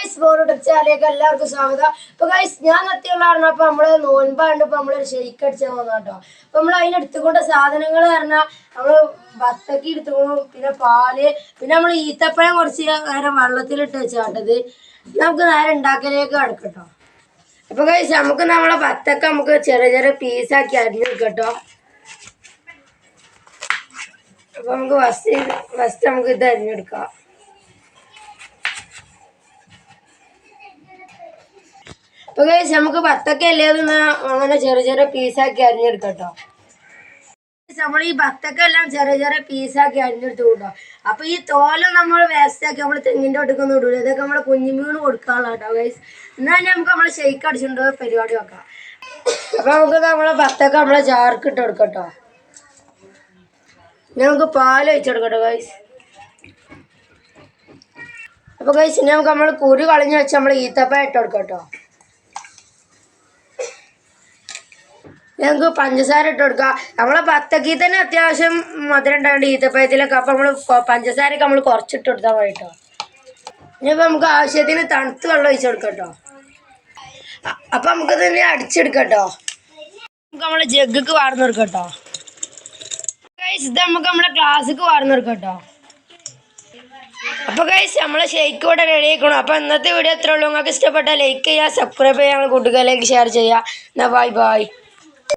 Guys ബോർഡിച്ചാലേക്ക് എല്ലാവർക്കും സ്വാഗതം. അപ്പൊ ഗൈസ് ഞാൻ എത്തിയുള്ള അപ്പൊ നമ്മൾ നോൻപാണ്ട് ഇപ്പൊ നമ്മളൊരു ഷെയ്ക്ക് അടിച്ചാൽ പോകുന്ന കേട്ടോ. അപ്പൊ നമ്മൾ അതിന് എടുത്തുകൊണ്ട് സാധനങ്ങൾ പറഞ്ഞാൽ നമ്മൾ ബത്തക്കി എടുത്തുകൊണ്ടു പിന്നെ പാൽ പിന്നെ നമ്മൾ ഈത്തപ്പഴം കുറച്ച് നേരം വെള്ളത്തിലിട്ട് വെച്ചാട്ടത്. നമുക്ക് നേരെ ഉണ്ടാക്കലേക്ക് കിടക്കട്ടോ. അപ്പൊ ഗൈസ് നമുക്ക് നമ്മളെ ബത്തക്ക നമുക്ക് ചെറിയ ചെറിയ പീസാക്കി അരിഞ്ഞു കേട്ടോ അപ്പൊ നമുക്ക് ഫസ്റ്റ് ഫസ്റ്റ് നമുക്ക് ഇത് അരിഞ്ഞെടുക്കാം. അപ്പൊ ഗൈസ് നമുക്ക് ബത്തക്ക അല്ലേന്ന് അങ്ങനെ ചെറിയ ചെറിയ പീസാക്കി അരിഞ്ഞെടുക്കട്ടോ. നമ്മൾ ഈ ബത്തക്ക എല്ലാം ചെറിയ ചെറിയ പീസാക്കി അരിഞ്ഞെടുത്ത് കൂട്ടോ. അപ്പൊ ഈ തോല നമ്മൾ വേസ്റ്റ് ആക്കി നമ്മൾ തെങ്ങിന്റെ ഒടുക്കൊന്നും ഇടൂല. ഇതൊക്കെ നമ്മൾ കുഞ്ഞുമീണ് കൊടുക്കാനുള്ള കേട്ടോ ഗൈസ് എന്നാൽ നമുക്ക് നമ്മൾ ഷെയ്ക്ക് അടിച്ചിട്ടുണ്ടോ പരിപാടി വെക്കാം അപ്പൊ നമുക്ക് നമ്മളെ ബത്തക്ക നമ്മളെ ചാർക്കിട്ട് കൊടുക്കട്ടോ. നമുക്ക് പാൽ ഒഴിച്ചെടുക്കട്ടോ ഗൈസ് അപ്പൊ ഗൈസ് നമുക്ക് നമ്മൾ കുരു കളഞ്ഞ് വെച്ച് നമ്മൾ ഈത്തപ്പഴം ഇട്ട് കൊടുക്കട്ടോ. ഞങ്ങൾക്ക് പഞ്ചസാര ഇട്ട് കൊടുക്കാം. നമ്മളെ പത്തക്കി തന്നെ അത്യാവശ്യം മധുരം ഉണ്ടാവേണ്ട. ഈത്തപ്പഴത്തിലൊക്കെ അപ്പം നമ്മൾ പഞ്ചസാരയൊക്കെ നമ്മൾ കുറച്ചിട്ട് കൊടുത്താൽ മതി കേട്ടോ ഇനിയിപ്പോൾ നമുക്ക് ആവശ്യത്തിന് തണുത്ത് വെള്ളം ഒഴിച്ചു കൊടുക്കാം കേട്ടോ അപ്പം നമുക്ക് തന്നെ അടിച്ചെടുക്കാം കേട്ടോ നമുക്ക് നമ്മളെ ജഗ്ഗക്ക് വാർന്നു കൊടുക്കാം കേട്ടോ ഇത് നമുക്ക് നമ്മളെ ക്ലാസ്സിക്ക് വാർന്നു കൊടുക്കാം കേട്ടോ അപ്പോൾ ഗൈസ് നമ്മളെ ഷെയ്ക്ക് ഇവിടെ റെഡി ആയിക്കണം. അപ്പോൾ ഇന്നത്തെ വീഡിയോ എത്ര ഉള്ളൂ. നിങ്ങൾക്ക് ഇഷ്ടപ്പെട്ടാൽ ലൈക്ക് ചെയ്യുക സബ്സ്ക്രൈബ് ചെയ്യുക ഞങ്ങൾ കൂട്ടുകാരിലേക്ക് ഷെയർ ചെയ്യുക. എന്നാൽ ബൈ ബൈ